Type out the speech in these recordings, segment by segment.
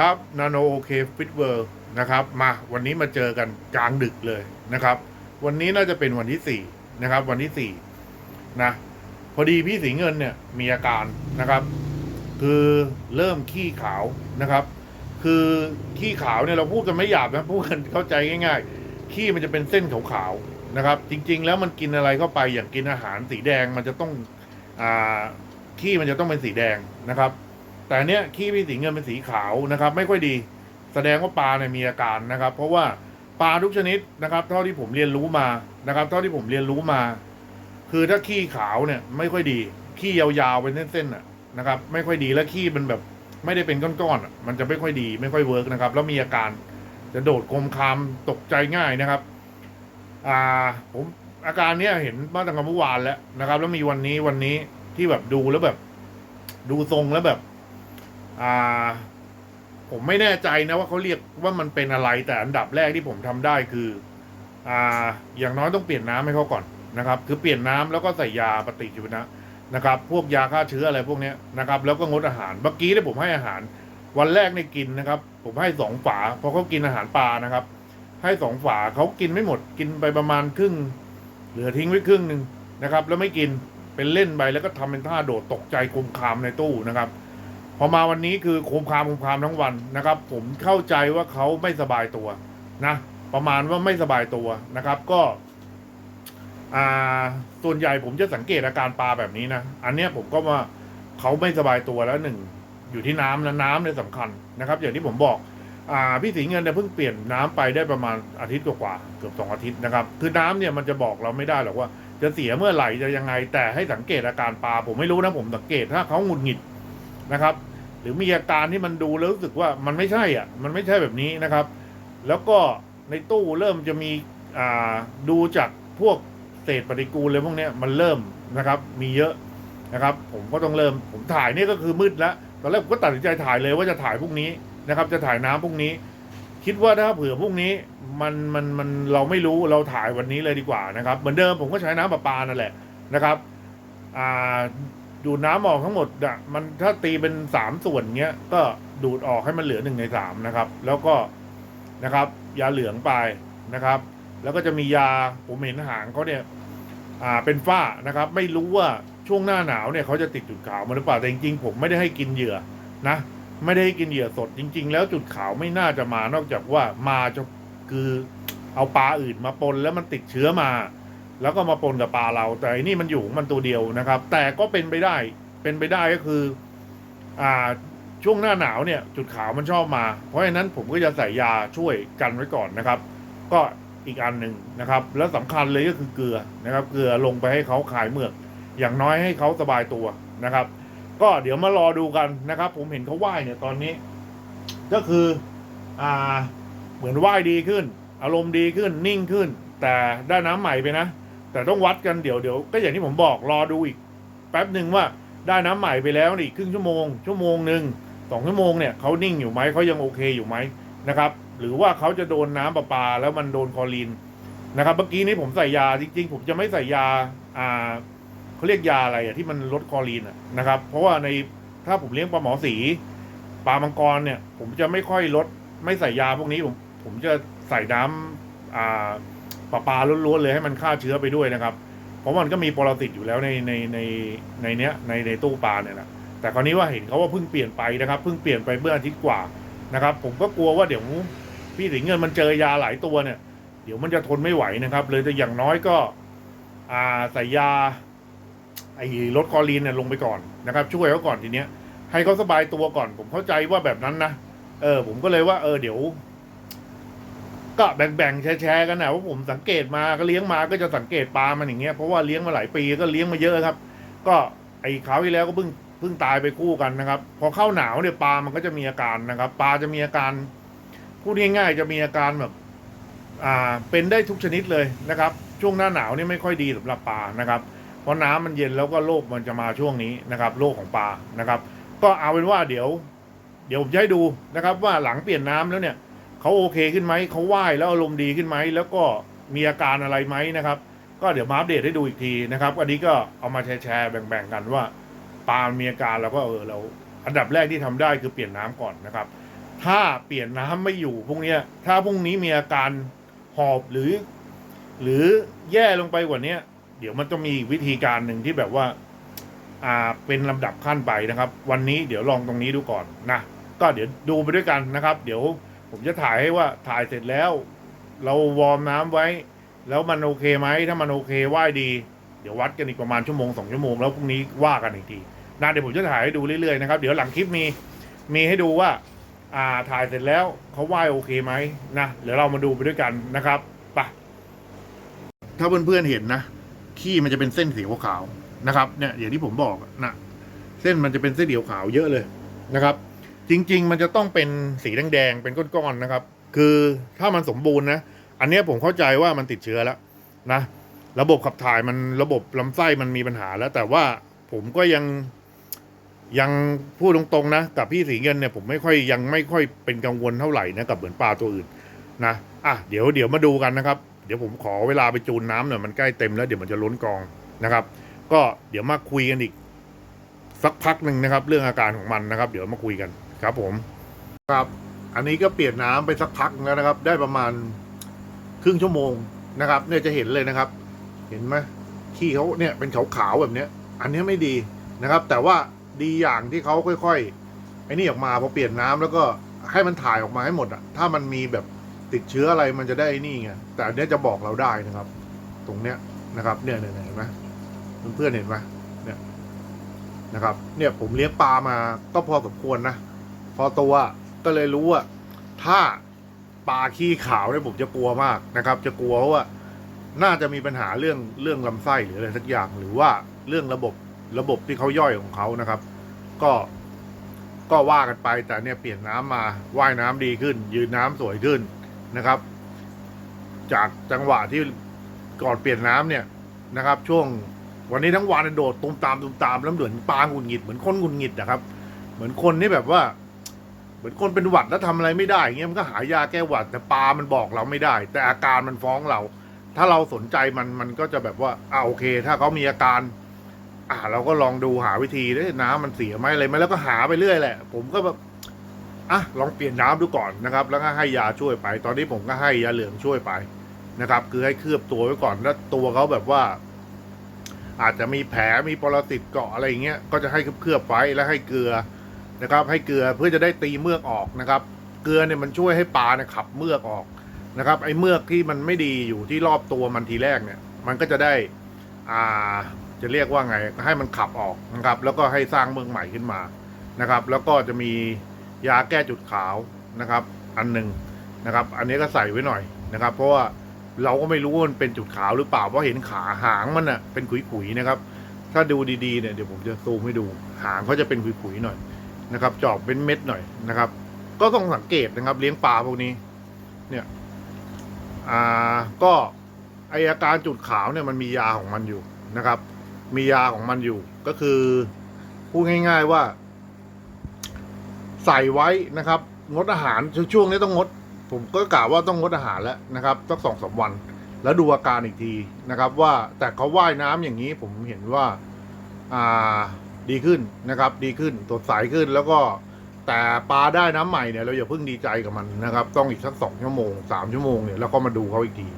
ครับนาโนโอเคฟิตเวิร์นะครับมาวันนี้มาเจอกันกลางดึกเลยนะครับ วันนี้น่าจะเป็นวันที่สี่นะครับ วันที่สี่นะ พอดีพี่สีเงินเนี่ยมีอาการนะครับ คือเริ่มขี้ขาวนะครับ คือขี้ขาวเนี่ยเราพูดกันไม่หยาบนะพูดกันเข้าใจง่าย ๆ ขี้มันจะเป็นเส้นขาวๆนะครับ จริง ๆ แล้วมันกินอะไรเข้าไปอย่างกินอาหารสีแดงมันจะต้องอ่าขี้มันจะต้องเป็นสีแดงนะครับ แต่เนี้ยขี้พี่สีเงินเป็นสีขาวนะครับ ไม่ค่อยดี แสดงว่าปลาเนี่ยมีอาการนะครับ เพราะว่าปลาทุกชนิดนะครับ เท่าที่ผมเรียนรู้มานะครับ เท่าที่ผมเรียนรู้มา คือถ้าขี้ขาวเนี่ยไม่ค่อยดี ขี้ยาวๆเป็นเส้นๆน่ะนะครับ ไม่ค่อยดีแล้วขี้มันแบบไม่ได้เป็นก้อนๆมันจะไม่ค่อยดี ไม่ค่อยเวิร์กนะครับ แล้วมีอาการจะโดดโคมคามตกใจง่ายนะครับ อ่าผมอาการเนี้ยเห็นมาตั้งแต่เมื่อวานแล้วนะครับ แล้วมีวันนี้วันนี้ที่แบบดูแล้วแบบ ดูทรงแล้วแบบ อ่าผมไม่แน่ใจนะว่าเขาเรียกว่ามันเป็นอะไรแต่อันดับแรกที่ผมทำได้คืออ่าอย่างน้อยต้องเปลี่ยนน้ำให้เขาก่อนนะครับ คือเปลี่ยนน้ำแล้วก็ใส่ยาปฏิชีวนะนะครับ พวกยาฆ่าเชื้ออะไรพวกนี้นะครับ แล้วก็งดอาหารเมื่อกี้ที่ผมให้อาหาร วันแรกในกินนะครับ ผมให้สองฝาเพราะเขากินอาหารปลานะครับ ให้สองฝาเขากินไม่หมดกินไปประมาณครึ่ง เหลือทิ้งไว้ครึ่งหนึ่งนะครับ แล้วไม่กินเป็นเล่นไปแล้วก็ทำเป็นท่าโดดตกใจคุมคามในตู้นะครับ พอมาวันนี้คือคุมคามคุมคามทั้งวันนะครับ ผมเข้าใจว่าเขาไม่สบายตัวนะประมาณว่าไม่สบายตัวนะครับ ก็อ่าส่วนใหญ่ผมจะสังเกตอาการปลาแบบนี้นะอันเนี้ยผมก็ว่าเขาไม่สบายตัวแล้วหนึ่งอยู่ที่น้ำนะน้ำเนี่ยสำคัญนะครับ อย่างที่ผมบอกอ่าพี่สีเงินเนี่ยเพิ่งเปลี่ยนน้ำไปได้ประมาณอาทิตย์กว่าเกือบสองอาทิตย์นะครับคือน้ำเนี่ยมันจะบอกเราไม่ได้หรอกว่า จะเสียเมื่อไหร่จะยังไง แต่ให้สังเกตอาการปลาผมไม่รู้นะผมสังเกตถ้าเขาหงุดหงิด นะครับ หรือมีอาการที่มันดูแล้วรู้สึกว่ามันไม่ใช่อะมันไม่ใช่แบบนี้นะครับ แล้วก็ในตู้เริ่มจะมีอ่าดูจากพวกเศษปฏิกูลเลยพวกนี้มันเริ่มนะครับ มีเยอะนะครับ ผมก็ต้องเริ่มผมถ่ายนี่ก็คือมืดแล้วตอนแรกผมก็ตัดสินใจถ่ายเลยว่าจะถ่ายพรุ่งนี้นะครับ จะถ่ายน้ำพรุ่งนี้ คิดว่าถ้าเผื่อพรุ่งนี้มันมันมันเราไม่รู้เราถ่ายวันนี้เลยดีกว่านะครับ เหมือนเดิมผมก็ใช้น้ำประปานั่นแหละนะครับอ่า ดูดน้ำออกทั้งหมดอะมันถ้าตีเป็นสามส่วนเงี้ย ก็ดูดออกให้มันเหลือหนึ่งในสามนะครับ แล้วก็นะครับ ยาเหลืองไปนะครับ แล้วก็จะมียาผมเห็นหางเขาเนี่ย อ่าเป็นฝ้านะครับ ไม่รู้ว่าช่วงหน้าหนาวเนี่ยเขาจะติดจุดขาวมาหรือเปล่าแต่จริงๆผมไม่ได้ให้กินเหยื่อนะไม่ได้ให้กินเหยื่อสดจริง ๆ แล้วจุดขาวไม่น่าจะมานอกจากว่ามาจะคือเอาปลาอื่นมาปนแล้วมันติดเชื้อมา แล้วก็มาปนกับปลาเรา แต่อันนี่มันอยู่มันตัวเดียวนะครับ แต่ก็เป็นไปได้เป็นไปได้ก็คือ อ่าช่วงหน้าหนาวเนี่ย จุดขาวมันชอบมา เพราะฉะนั้นผมก็จะใส่ยาช่วยกันไว้ก่อนนะครับ ก็อีกอันหนึ่งนะครับ แล้วสำคัญเลยก็คือเกลือนะครับ เกลือลงไปให้เขาขายเมือก อย่างน้อยให้เขาสบายตัวนะครับ ก็เดี๋ยวมารอดูกันนะครับ ผมเห็นเขาว่ายเนี่ยตอนนี้ ก็คืออ่าเหมือนว่ายดีขึ้น อารมณ์ดีขึ้นนิ่งขึ้น แต่ได้น้ำใหม่ไปนะ แต่ต้องวัดกันเดี๋ยวเดี๋ยวก็อย่างที่ผมบอกรอดูอีก แป๊บหนึ่งว่าได้น้ำใหม่ไปแล้วนี่ครึ่งชั่วโมง ชั่วโมงหนึ่งสองชั่วโมงเนี่ยเขานิ่งอยู่ไหมเขายังโอเคอยู่ไหมนะครับ หรือว่าเขาจะโดนน้ำประปาแล้วมันโดนคอรีนนะครับเมื่อกี้นี้ผมใส่ยาจริงๆ ผมจะไม่ใส่ยาอ่าเขาเรียกยาอะไรอะที่มันลดคอรีนอะนะครับ เพราะว่าในถ้าผมเลี้ยงปลาหมอสีปลามังกรเนี่ย ผมจะไม่ค่อยลดไม่ใส่ยาพวกนี้ผมผมจะใส่น้ำอ่า ปลาปลาล้วนๆเลยให้มันฆ่าเชื้อไปด้วยนะครับเพราะมันก็มีปรสิตอยู่แล้วในในในในเนี้ยในในตู้ปลาเนี่ยนะแต่คราวนี้ว่าเห็นเขาว่าเพิ่งเปลี่ยนไปนะครับเพิ่งเปลี่ยนไปเมื่ออาทิตย์กว่านะครับ ผมก็กลัวว่าเดี๋ยวพี่สิงห์เงินมันเจอยาหลายตัวเนี่ย เดี๋ยวมันจะทนไม่ไหวนะครับ เลยแต่อย่างน้อยก็อ่าใส่ยาไอ้ลดคอรีนเนี่ยลงไปก่อนนะครับ ช่วยเขาก่อนทีเนี้ยให้เขาสบายตัวก่อน ผมเข้าใจว่าแบบนั้นนะเออ ผมก็เลยว่าเออเดี๋ยว ก็แบ่งๆแชร์ๆกันนะว่าผมสังเกตมาก็เลี้ยงมาก็จะสังเกตปลามันอย่างเงี้ยเพราะว่าเลี้ยงมาหลายปีก็เลี้ยงมาเยอะครับ ก็ไอ้คราวที่แล้วก็เพิ่งเพิ่งตายไปคู่กันนะครับ พอเข้าหนาวเนี่ยปลามันก็จะมีอาการนะครับ ปลาจะมีอาการพูดง่ายๆจะมีอาการแบบ อ่า เป็นได้ทุกชนิดเลยนะครับ ช่วงหน้าหนาวนี่ไม่ค่อยดีสำหรับปลานะครับ เพราะน้ำมันเย็นแล้วก็โรคมันจะมาช่วงนี้นะครับโรคของปลานะครับ ก็เอาเป็นว่าเดี๋ยว เดี๋ยวผมจะให้ดูนะครับ ว่าหลังเปลี่ยนน้ำแล้วเนี่ย เขาโอเคขึ้นไหมเขาว่ายแล้วอารมณ์ดีขึ้นไหมแล้วก็มีอาการอะไรไหมนะครับ ก็เดี๋ยวมาอัปเดตให้ดูอีกทีนะครับ อันนี้ก็เอามาแชร์แบ่งๆกันว่าปลามีอาการแล้วก็เออเราอันดับแรกที่ทำได้คือเปลี่ยนน้ำก่อนนะครับ ถ้าเปลี่ยนน้ำไม่อยู่พวกเนี้ยถ้าพรุ่งนี้มีอาการหอบหรือ หรือแย่ลงไปกว่าเนี้เดี๋ยวมันจะมีวิธีการหนึ่งที่แบบว่าอ่าเป็นลำดับขั้นไปนะครับ วันนี้เดี๋ยวลองตรงนี้ดูก่อนนะก็เดี๋ยวดูไปด้วยกันนะครับ เดี๋ยว ผมจะถ่ายให้ว่าถ่ายเสร็จแล้ว เราวอร์มน้ำไว้ แล้วมันโอเคไหมถ้ามันโอเคว่ายดี เดี๋ยววัดกันอีกประมาณชั่วโมงสองชั่วโมงแล้วพรุ่งนี้ว่ากันอีกทีนะเดี๋ยวผมจะถ่ายให้ดูเรื่อยๆนะครับเดี๋ยวหลังคลิปมีมีให้ดูว่าอ่าถ่ายเสร็จแล้วเขาว่ายโอเคไหมนะเดี๋ยวเรามาดูไปด้วยกันนะครับไปถ้าเพื่อนๆเห็นนะขี้มันจะเป็นเส้นสีขาวๆนะครับเนี่ยอย่างที่ผมบอกนะเส้นมันจะเป็นเส้นเดียวขาวเยอะเลยนะครับ จริง ๆ มันจะต้องเป็นสีแดงๆเป็นก้อนๆนะครับ คือถ้ามันสมบูรณ์นะ อันนี้ผมเข้าใจว่ามันติดเชื้อแล้วนะ ระบบขับถ่ายมันระบบลำไส้มันมีปัญหาแล้ว แต่ว่าผมก็ยังยังพูดตรงๆนะ กับพี่สีเงินเนี่ยผมไม่ค่อยยังไม่ค่อยเป็นกังวลเท่าไหร่นะกับเหมือนปลาตัวอื่นนะอะเดี๋ยวเดี๋ยวมาดูกันนะครับ เดี๋ยวผมขอเวลาไปจูนน้ำหน่อยมันใกล้เต็มแล้วเดี๋ยวมันจะล้นกองนะครับ ก็เดี๋ยวมาคุยกันอีก สักพักหนึ่งนะครับ เรื่องอาการของมันนะครับ เดี๋ยวมาคุยกัน ครับผมครับอันนี้ก็เปลี่ยนน้ำไปสักพักแล้วนะครับ ได้ประมาณครึ่งชั่วโมงนะครับ เนี่ยจะเห็นเลยนะครับ เห็นไหมขี้เขาเนี่ยเป็นขาวๆแบบเนี้ย อันนี้ไม่ดีนะครับ แต่ว่าดีอย่างที่เขาค่อยๆไอ้นี่ออกมาพอเปลี่ยนน้ำแล้วก็ให้มันถ่ายออกมาให้หมดอะถ้ามันมีแบบติดเชื้ออะไรมันจะได้ไอ้นี่ไงแต่อันนี้จะบอกเราได้นะครับ ตรงเนี้ยนะครับ เนี่ยเนี่ยเนี่ยเห็นไหมเพื่อนๆเห็นไหมเนี่ยนะครับ เนี่ยผมเลี้ยงปลามาก็พอสมควรนะ พอตัวก็เลยรู้ว่าถ้าปลาขี้ขาวเนี่ยผมจะกลัวมากนะครับ จะกลัวเพราะว่าน่าจะมีปัญหาเรื่องเรื่องลำไส้หรืออะไรสักอย่าง หรือว่าเรื่องระบบระบบที่เขาย่อยของเขานะครับ ก็ก็ว่ากันไปแต่เนี่ยเปลี่ยนน้ำมาว่ายน้ำดีขึ้น ยืนน้ำสวยขึ้นนะครับ จากจังหวะที่ก่อนเปลี่ยนน้ำเนี่ยนะครับ ช่วงวันนี้ทั้งวันโดดตุมตามตุมตามแล้วเหมือนปลาหงุดหงิดเหมือนคนหงุดหงิดนะครับ เหมือนคนที่แบบว่า มือนคนเป็นหวัดแล้วทำอะไรไม่ได้เงี้ยมันก็หายาแก้หวัดแต่ปลามันบอกเราไม่ได้ แต่อาการมันฟ้องเรา ถ้าเราสนใจมันมันก็จะแบบว่าอ่าโอเค ถ้าเขามีอาการ อ่าเราก็ลองดูหาวิธีด้น้ำมันเสียไหมอะไรไหมแล้วก็หาไปเรื่อยแหละ ผมก็แบบอะลองเปลี่ยนน้ำดูก่อนนะครับ แล้วก็ให้ยาช่วยไป ตอนนี้ผมก็ให้ยาเหลืองช่วยไปนะครับ คือให้เคลือบตัวไว้ก่อนแล้วตัวเขาแบบว่า อาจจะมีแผลมีปรสิตเกาะอะไรอย่างเงี้ยก็จะให้เคลือบไว้แล้วให้เกลือ นะครับ ให้เกลือเพื่อจะได้ตีเมือกออกนะครับ เกลือเนี่ยมันช่วยให้ปลาเนี่ยขับเมือกออกนะครับ ไอ้เมือกที่มันไม่ดีอยู่ที่รอบตัวมันทีแรกเนี่ย มันก็จะได้อ่าจะเรียกว่าไงให้มันขับออกนะครับ แล้วก็ให้สร้างเมืองใหม่ขึ้นมานะครับ แล้วก็จะมียาแก้จุดขาวนะครับ อันหนึ่งนะครับ อันนี้ก็ใส่ไว้หน่อยนะครับ เพราะว่าเราก็ไม่รู้ว่ามันเป็นจุดขาวหรือเปล่าเพราะเห็นขาหางมันอะเป็นขุยๆนะครับ ถ้าดูดีๆเนี่ยเดี๋ยวผมจะซูมให้ดูหางเขาจะเป็นขุยๆหน่อย นะครับจอกเป็นเม็ดหน่อยนะครับ ก็ต้องสังเกตนะครับ เลี้ยงปลาพวกนี้ เนี่ยอ่าก็ไออาการจุดขาวเนี่ยมันมียาของมันอยู่นะครับ มียาของมันอยู่ก็คือพูดง่าย ๆว่า ใส่ไว้นะครับ งดอาหารช่วงนี้ต้องงด ผมก็กล่าวว่าต้องงดอาหารแล้วนะครับสักสองสามวัน แล้วดูอาการอีกทีนะครับ ว่าแต่เขาว่ายน้ำอย่างนี้ผมเห็นว่า อ่า ดีขึ้นนะครับ ดีขึ้นสดใสขึ้นแล้วก็แต่ปลาได้น้ำใหม่เนี่ยเราอย่าเพิ่งดีใจกับมันนะครับ ต้องอีกสักสองชั่วโมงสามชั่วโมงเนี่ยแล้วก็มาดูเขาอีกที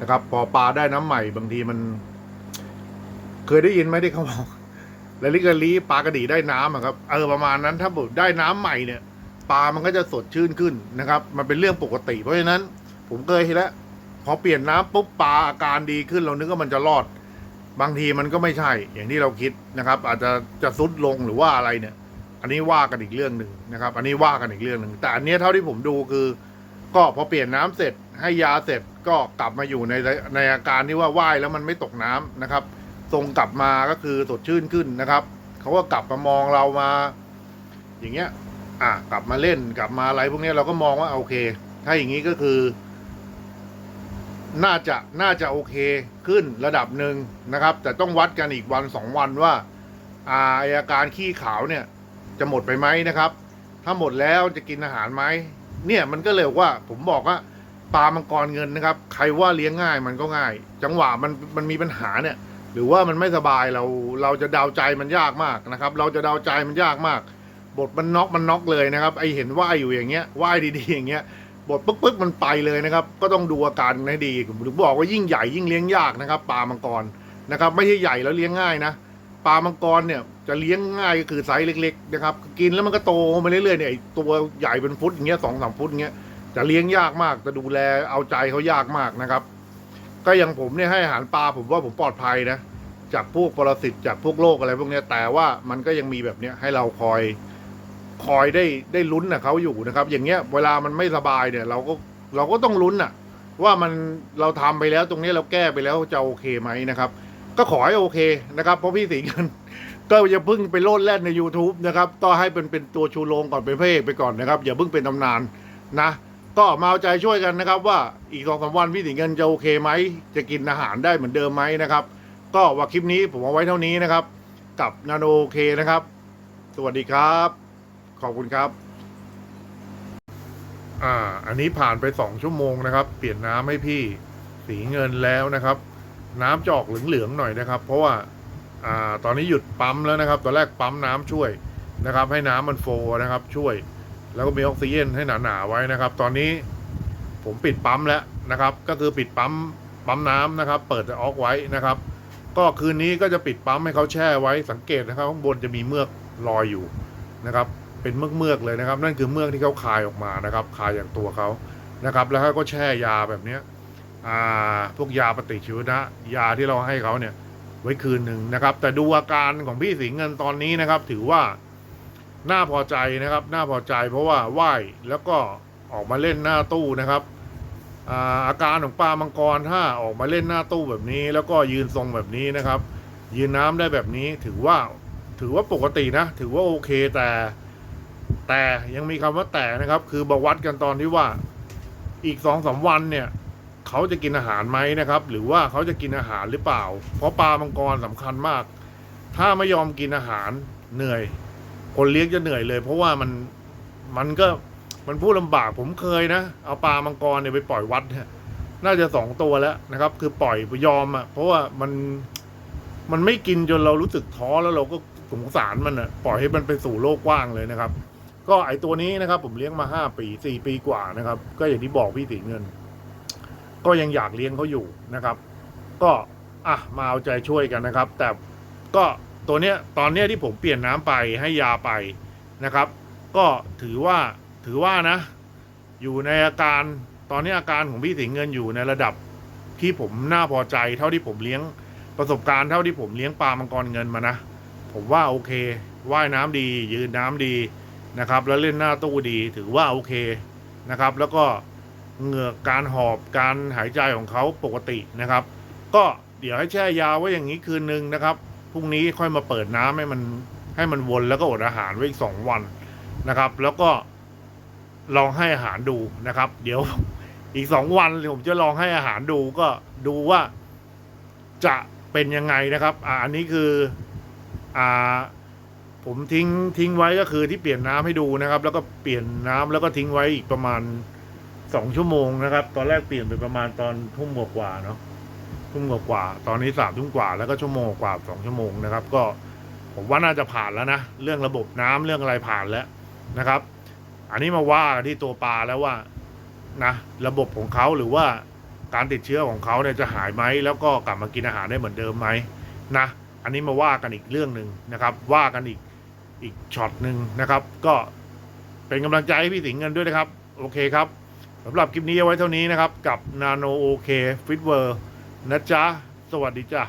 นะครับ พอปลาได้น้ำใหม่บางทีมัน เคยได้ยินไหมที่เขาบอกละลิกละลีปลากระดีได้น้ำครับเออประมาณนั้นถ้าผมได้น้ำใหม่เนี่ย ปลามันก็จะสดชื่นขึ้นนะครับ มันเป็นเรื่องปกติ เพราะฉะนั้น ผมเคยเห็นแล้วพอเปลี่ยนน้ำปุ๊บปลาอาการดีขึ้นเรานึกว่ามันจะรอด บางทีมันก็ไม่ใช่อย่างที่เราคิดนะครับ อาจจะจะซุดลงหรือว่าอะไรเนี่ย อันนี้ว่ากันอีกเรื่องหนึ่งนะครับ อันนี้ว่ากันอีกเรื่องหนึ่งแต่อันเนี้ยเท่าที่ผมดูคือ ก็พอเปลี่ยนน้ำเสร็จ ให้ยาเสร็จก็กลับมาอยู่ในในอาการที่ว่าว่ายแล้วมันไม่ตกน้ำนะครับ ทรงกลับมาก็คือสดชื่นขึ้นนะครับเขาก็กลับมามองเรามา อย่างเงี้ย อะกลับมาเล่นกลับมาอะไรพวกนี้เราก็มองว่าโอเค ถ้าอย่างนี้ก็คือ น่าจะน่าจะโอเคขึ้นระดับหนึ่งนะครับ แต่ต้องวัดกันอีกวันสองวันว่าอาอาการขี้ขาวเนี่ย จะหมดไปไหมนะครับ ถ้าหมดแล้วจะกินอาหารไหมเนี่ยมันก็เลยว่าผมบอกว่าปลามังกรเงินนะครับ ใครว่าเลี้ยงง่ายมันก็ง่าย จังหวะมันมันมีปัญหาเนี่ย หรือว่ามันไม่สบายเราเราจะเดาใจมันยากมากนะครับ เราจะเดาใจมันยากมาก บทมันน็อกมันน็อกเลยนะครับ ไอเห็นว่ายอยู่อย่างเงี้ยว่ายดีๆอย่างเงี้ย บทปึ๊กปึ๊กมันไปเลยนะครับ ก็ต้องดูอาการให้ดีผมถึงบอกว่ายิ่งใหญ่ยิ่งเลี้ยงยากนะครับปลามังกรนะครับ ไม่ใช่ใหญ่แล้วเลี้ยงง่ายนะปลามังกรเนี่ยจะเลี้ยงง่ายก็คือไซส์เล็ก ๆ นะครับ กินแล้วมันก็โตมาเรื่อยๆเนี่ยตัวใหญ่เป็นฟุตอย่างเงี้ยสองสามฟุตอย่างเงี้ยจะเลี้ยงยากมากจะดูแลเอาใจเขายากมากนะครับ ก็อย่างผมเนี่ยให้อาหารปลาผมว่าผมปลอดภัยนะจากพวกปรสิตจากพวกโรคอะไรพวกเนี้ยแต่ว่ามันก็ยังมีแบบเนี้ยให้เราคอย คอยได้ได้ลุ้นนะเขาอยู่นะครับ อย่างเงี้ยเวลามันไม่สบายเนี่ยเราก็เราก็ต้องลุ้นน่ะว่ามันเราทำไปแล้วตรงนี้เราแก้ไปแล้วจะโอเคไหมนะครับ ก็ขอให้โอเคนะครับเพราะพี่สิงห์ก็อย่าเพิ่งไปโลดแล่นใน YouTube นะครับต้องให้เป็นเป็นตัวชูโรงก่อนเป็นพระเอกไปก่อนนะครับ อย่าเพิ่งเป็นตำนานนะ ก็มาเอาใจช่วยกันนะครับ ว่าอีกสองสามวันพี่สิงห์เงินจะโอเคไหมจะกินอาหารได้เหมือนเดิมไหมนะครับ ก็ว่าคลิปนี้ผมเอาไว้เท่านี้นะครับ กับนาโนโอเคนะครับ สวัสดีครับ ขอบคุณครับ อ่า อันนี้ผ่านไปสองชั่วโมงนะครับ เปลี่ยนน้ำให้พี่สีเงินแล้วนะครับ น้ำจะออกเหลืองๆหน่อยนะครับ เพราะว่า อ่า ตอนนี้หยุดปั๊มแล้วนะครับ ตอนแรกปั๊มน้ำช่วยนะครับ ให้น้ำมันโฟนะครับ ช่วย แล้วก็มีออกซิเจนให้หนาๆไว้นะครับ ตอนนี้ผมปิดปั๊มแล้วนะครับ ก็คือปิดปั๊มปั๊มน้ำนะครับ เปิดออกไว้นะครับ ก็คืนนี้ก็จะปิดปั๊มให้เขาแช่ไว้สังเกตนะครับข้างบนจะมีเมือกลอยอยู่นะครับ เป็นเมือกเมือกๆเลยนะครับ นั่นคือเมือกที่เขาคายออกมานะครับ คายอย่างตัวเขานะครับ แล้วเขาก็แช่ยาแบบนี้อ่าพวกยาปฏิชีวนะ ยาที่เราให้เขาเนี่ยไว้คืนหนึ่งนะครับ แต่ดูอาการของพี่สิงห์เงินตอนนี้นะครับ ถือว่าน่าพอใจนะครับน่าพอใจเพราะว่าไหว้แล้วก็ออกมาเล่นหน้าตู้นะครับอาอาการของปลามังกรถ้าออกมาเล่นหน้าตู้แบบนี้ แล้วก็ยืนทรงแบบนี้นะครับ ยืนน้ำได้แบบนี้ถือว่าถือว่าปกตินะ ถือว่าโอเคแต่ แต่ยังมีคำว่าแต่นะครับ คือมาวัดกันตอนที่ว่าอีกสองสามวันเนี่ยเขาจะกินอาหารไหมนะครับ หรือว่าเขาจะกินอาหารหรือเปล่า เพราะปลามังกรสำคัญมาก ถ้าไม่ยอมกินอาหารเหนื่อย คนเลี้ยงจะเหนื่อยเลย เพราะว่ามันมันก็มันพูดลำบากผมเคยนะ เอาปลามังกรเนี่ยไปปล่อยวัดน่าจะสองตัวแล้วนะครับ คือปล่อยยอมอะ เพราะว่ามันมันไม่กินจนเรารู้สึกท้อแล้วเราก็สงสารมันอะ ปล่อยให้มันไปสู่โลกกว้างเลยนะครับ ก็ไอตัวนี้นะครับ ผมเลี้ยงมาห้าปีสี่ปีกว่านะครับ ก็อย่างที่บอกพี่สีเงิน ก็ยังอยากเลี้ยงเขาอยู่นะครับ ก็อะมาเอาใจช่วยกันนะครับ แต่ก็ตัวเนี้ยตอนเนี้ยที่ผมเปลี่ยนน้ำไปให้ยาไปนะครับ ก็ถือว่าถือว่านะ อยู่ในอาการตอนนี้อาการของพี่สิงเงินอยู่ในระดับที่ผมน่าพอใจ เท่าที่ผมเลี้ยงประสบการณ์เท่าที่ผมเลี้ยงปลามังกรเงินมานะ ผมว่าโอเค ว่ายน้ำดี ยืนน้ำดี นะครับ แล้วเล่นหน้าตู้ดีถือว่าโอเคนะครับ แล้วก็เหงือกการหอบการหายใจของเขาปกตินะครับ ก็เดี๋ยวให้แช่ยาไว้อย่างนี้คืนนึงนะครับพรุ่งนี้ค่อยมาเปิดน้ำให้มันให้มันวนแล้วก็อดอาหารไว้อีกสองวันนะครับ แล้วก็ลองให้อาหารดูนะครับ เดี๋ยวอีกสองวันผมจะลองให้อาหารดูก็ดูว่าจะเป็นยังไงนะครับ อ่าอันนี้คืออ่า ผมทิ้งทิ้งไว้ก็คือที่เปลี่ยนน้ำให้ดูนะครับ แล้วก็เปลี่ยนน้ำแล้วก็ทิ้งไว้อีกประมาณสองชั่วโมงนะครับ ตอนแรกเปลี่ยนไปประมาณตอนทุ่มกว่าเนาะทุ่มกว่า ตอนนี้สามทุ่มกว่าแล้วก็ชั่วโมงกว่าสองชั่วโมงนะครับ ก็ผมว่าน่าจะผ่านแล้วนะเรื่องระบบน้ำเรื่องอะไรผ่านแล้วนะครับ อันนี้มาว่ากันที่ตัวปลาแล้วว่านะระบบของเขาหรือว่าการติดเชื้อของเขาเนี่ยจะหายไหมแล้วก็กลับมากินอาหารได้เหมือนเดิมไหมนะ อันนี้มาว่ากันอีกเรื่องหนึ่งนะครับ ว่ากันอีก อีกช็อตหนึ่งนะครับ ก็เป็นกำลังใจให้พี่สิงห์กันด้วยนะครับ โอเคครับสำหรับคลิปนี้เอาไว้เท่านี้นะครับ กับ Nano OK f i t w o r นะจ๊ะ สวัสดีจ้ะ